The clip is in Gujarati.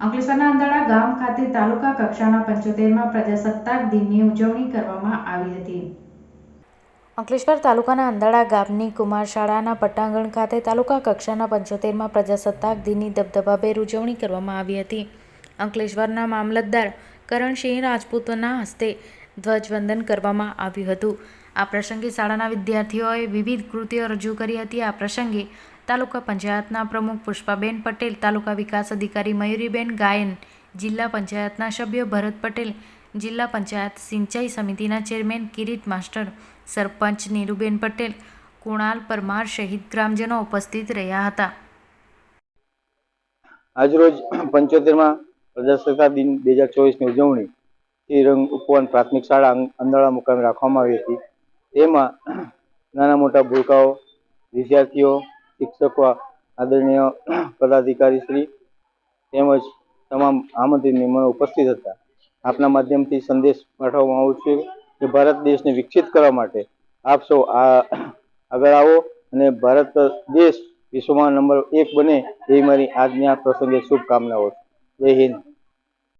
અંકલેશ્વરના અંદાળા ગામ ખાતે તાલુકા કક્ષાના પંચોતેરમાં પ્રજાસત્તાક દિનની ઉજવણી કરવામાં આવી હતી. અંકલેશ્વર તાલુકાના અંદાળા ગામની કુમાર શાળાના પટ્ટાંગણ ખાતે તાલુકા કક્ષાના પંચોતેરમાં પ્રજાસત્તાક દિનની દબદબાભેર ઉજવણી કરવામાં આવી હતી. અંકલેશ્વરના મામલતદાર કરણસિંહ રાજપૂતના હસ્તે ધ્વજવંદન કરવામાં આવ્યું હતું. આ પ્રસંગે શાળાના વિદ્યાર્થીઓએ વિવિધ કૃતિઓ રજૂ કરી હતી. આ પ્રસંગે તાલુકા પંચાયતના પ્રમુખ પુષ્પાબેન પટેલ, તાલુકા વિકાસ અધિકારી મયુરીબેન ગાયન, જિલ્લા પંચાયતના સભ્ય ભરત પટેલ, જિલ્લા પંચાયત સિંચાઈ સમિતિના ચેરમેન કિરીટ માસ્ટર, સરપંચ નીરુબેન પટેલ, કુણાલ પરમાર સહિત ગ્રામજનો ઉપસ્થિત રહ્યા હતા. આજરોજ પંચોતેરમાં પ્રજાસત્તાક દિન બે હજાર ચોવીસની ઉજવણી શ્રીરંગ ઉપવન પ્રાથમિક શાળા અંદાળા મુકામે રાખવામાં આવી હતી. તેમાં નાના મોટા ભૂલકાઓ, વિદ્યાર્થીઓ શિક્ષકો, આદરણીય પદાધિકારી શ્રી તેમજ તમામ આમંત્રિત મહેમાનો ઉપસ્થિત હતા. આપના માધ્યમથી સંદેશ પાઠવવામાં આવું છે કે ભારત દેશને વિકસિત કરવા માટે આપ સૌ આ આગળ આવો અને ભારત દેશ વિશ્વમાં નંબર એક બને એવી મારી આજની પ્રસંગે શુભકામનાઓ જય હિન્દ.